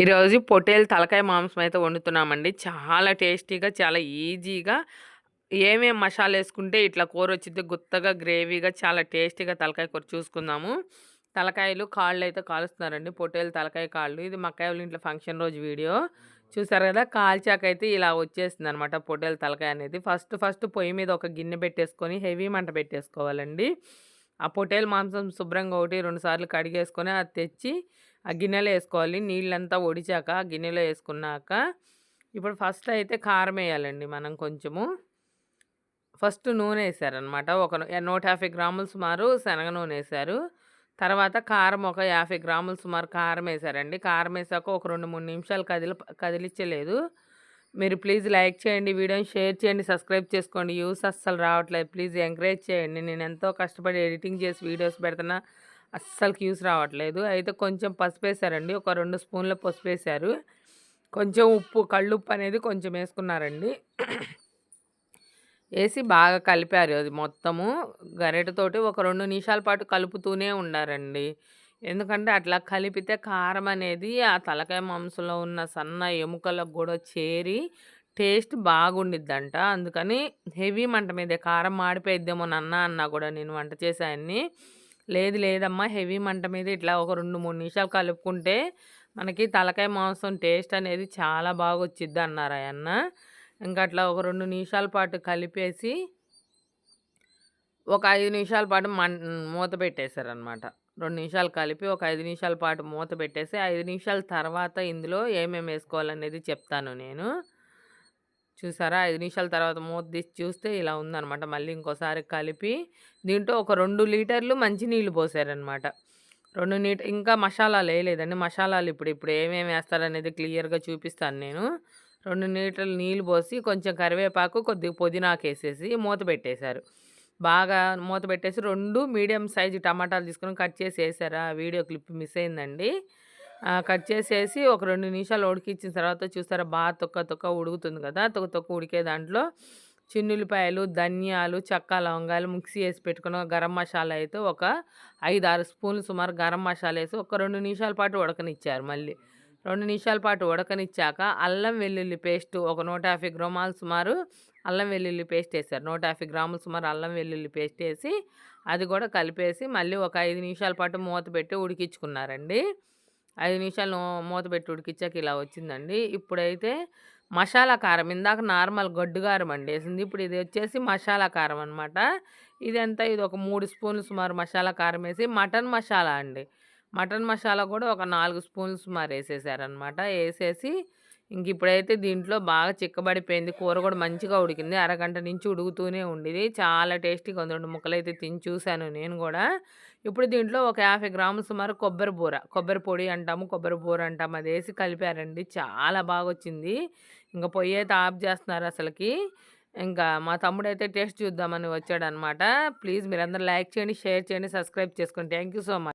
ఈరోజు పొటేలు తలకాయ మాంసం అయితే వండుతున్నామండి. చాలా టేస్టీగా చాలా ఈజీగా ఏమేమి మసాలా వేసుకుంటే ఇట్లా కూర వచ్చింది గుత్తగా గ్రేవీగా చాలా టేస్టీగా తలకాయ కూర చూసుకుందాము. తలకాయలు కాళ్ళు అయితే కాలుస్తున్నారండి పొటేలు తలకాయ కాళ్ళు. ఇది మక్కాయ ఇంట్లో ఫంక్షన్ రోజు వీడియో. చూసారు కదా కాల్చాక అయితే ఇలా వచ్చేసింది అనమాట పొటేలు తలకాయ అనేది. ఫస్ట్ ఫస్ట్ పొయ్యి మీద ఒక గిన్నె పెట్టేసుకొని హెవీ మంట పెట్టేసుకోవాలండి. ఆ పొటేలు మాంసం శుభ్రంగా ఒకటి రెండుసార్లు కడిగేసుకొని అది తెచ్చి ఆ గిన్నెలో వేసుకోవాలి. నీళ్ళంతా ఒడిచాక ఆ గిన్నెలో వేసుకున్నాక ఇప్పుడు ఫస్ట్ అయితే కారం వేయాలండి మనం కొంచెము. ఫస్ట్ నూనె వేసారనమాట. ఒక నూట యాభై గ్రాములు సుమారు శనగ నూనె వేసారు. తర్వాత కారం ఒక యాభై గ్రాములు సుమారు కారం వేసారండి. కారం వేసాక ఒక రెండు మూడు నిమిషాలు కదిలి కదిలించలేదు మీరు ప్లీజ్ లైక్ చేయండి వీడియోని షేర్ చేయండి సబ్స్క్రైబ్ చేసుకోండి. యూస్ అస్సలు రావట్లేదు. ప్లీజ్ ఎంకరేజ్ చేయండి. నేను ఎంతో కష్టపడి ఎడిటింగ్ చేసి వీడియోస్ పెడుతున్నా అస్సలు క్యూస్ రావట్లేదు. అయితే కొంచెం పసుపు వేసారండి. ఒక రెండు స్పూన్ల పసుపు వేసారు. కొంచెం ఉప్పు కళ్ళుప్పు అనేది కొంచెం వేసుకున్నారండి. వేసి బాగా కలిపారు అది మొత్తము. గరిటతోటి ఒక రెండు నిమిషాల పాటు కలుపుతూనే ఉన్నారండి ఎందుకంటే అట్లా కలిపితే కారం అనేది ఆ తలకాయ మాంసంలో ఉన్న సన్న ఎముకలకు కూడా చేరి టేస్ట్ బాగుండిద్దంట. అందుకని హెవీ మంట మీద కారం మాడిపోయిద్దేమో నాన్న అన్నా కూడా నేను వంట చేశాన్ని లేదు లేదమ్మా హెవీ మంట మీద ఇట్లా ఒక రెండు మూడు నిమిషాలు కలుపుకుంటే మనకి తలకాయ మాంసం టేస్ట్ అనేది చాలా బాగా వచ్చిద్ది అన్నారు ఆయన ఇంకా అట్లా ఒక రెండు నిమిషాల పాటు కలిపేసి ఒక ఐదు నిమిషాల పాటు మన్ మూత పెట్టేశారనమాట రెండు నిమిషాలు కలిపి ఒక ఐదు నిమిషాల పాటు మూత పెట్టేసి ఐదు నిమిషాల తర్వాత ఇందులో ఏమేమి వేసుకోవాలనేది చెప్తాను నేను. చూసారా? ఐదు నిమిషాల తర్వాత మూత తీసి చూస్తే ఇలా ఉందనమాట మళ్ళీ ఇంకోసారి కలిపి దీంట్లో ఒక రెండు లీటర్లు మంచినీళ్ళు పోసారనమాట రెండు నీట ఇంకా మసాలాలు వేయలేదండి. మసాలాలు ఇప్పుడు ఇప్పుడు ఏమేమి వేస్తారనేది క్లియర్గా చూపిస్తాను నేను. రెండు లీటర్లు నీళ్ళు పోసి కొంచెం కరివేపాకు కొద్దిగా పుదీనాకు వేసేసి మూత పెట్టేశారు. బాగా మూత పెట్టేసి రెండు మీడియం సైజు టమాటాలు తీసుకొని కట్ చేసి వేసారా? వీడియో క్లిప్ మిస్ అయిందండి. కట్ చేసేసి ఒక రెండు నిమిషాలు ఉడికిచ్చిన తర్వాత చూస్తారా బాగా తొక్క తొక్క ఉడుకుతుంది కదా? తొక్క తొక్క ఉడికే దాంట్లో చిన్నుల్లిపాయలు ధనియాలు చెక్క లవంగాలు మిక్సీ వేసి పెట్టుకున్న గరం మసాలా అయితే ఒక ఐదు ఆరు స్పూన్లు సుమారు గరం మసాలా వేసి ఒక రెండు నిమిషాల పాటు ఉడకనిచ్చారు మళ్ళీ. రెండు నిమిషాల పాటు ఉడకనిచ్చాక అల్లం వెల్లుల్లి పేస్ట్ ఒక నూట యాభై గ్రామాలు సుమారు అల్లం వెల్లుల్లి పేస్ట్ వేసారు. నూట యాభై గ్రాములు సుమారు అల్లం వెల్లుల్లి పేస్ట్ వేసి అది కూడా కలిపేసి మళ్ళీ ఒక ఐదు నిమిషాల పాటు మూత పెట్టి ఉడికించుకున్నారండి. ఐదు నిమిషాలు మూత పెట్టి ఉడికిచ్చాక ఇలా వచ్చిందండి. ఇప్పుడైతే మసాలా కారం ఇందాక నార్మల్ గడ్డు కారం అండి వేసింది. ఇప్పుడు ఇది వచ్చేసి మసాలా కారం అనమాట ఇదంతా ఇది ఒక మూడు స్పూన్లు సుమారు మసాలా కారం వేసి మటన్ మసాలా అండి. మటన్ మసాలా కూడా ఒక నాలుగు స్పూన్స్ సుమారు వేసేసారనమాట. వేసేసి ఇంక ఇప్పుడైతే దీంట్లో బాగా చిక్కబడిపోయింది. కూర కూడా మంచిగా ఉడికింది. అరగంట నుంచి ఉడుకుతూనే ఉండేది. చాలా టేస్టీగా ఉంది. రెండు ముక్కలు అయితే తిని చూశాను నేను కూడా. ఇప్పుడు దీంట్లో ఒక యాభై గ్రాములు సుమారు కొబ్బరి బూర కొబ్బరి పొడి అంటాము కొబ్బరి బూర అంటాము. అది వేసి కలిపారండి. చాలా బాగా వచ్చింది. ఇంకా పొయ్యి అయితే ఆఫ్ చేస్తున్నారు అసలుకి. ఇంకా మా తమ్ముడు అయితే టేస్ట్ చూద్దామని వచ్చాడనమాట. ప్లీజ్ మీరందరూ లైక్ చేయండి షేర్ చేయండి సబ్స్క్రైబ్ చేసుకోండి థ్యాంక్ సో మచ్.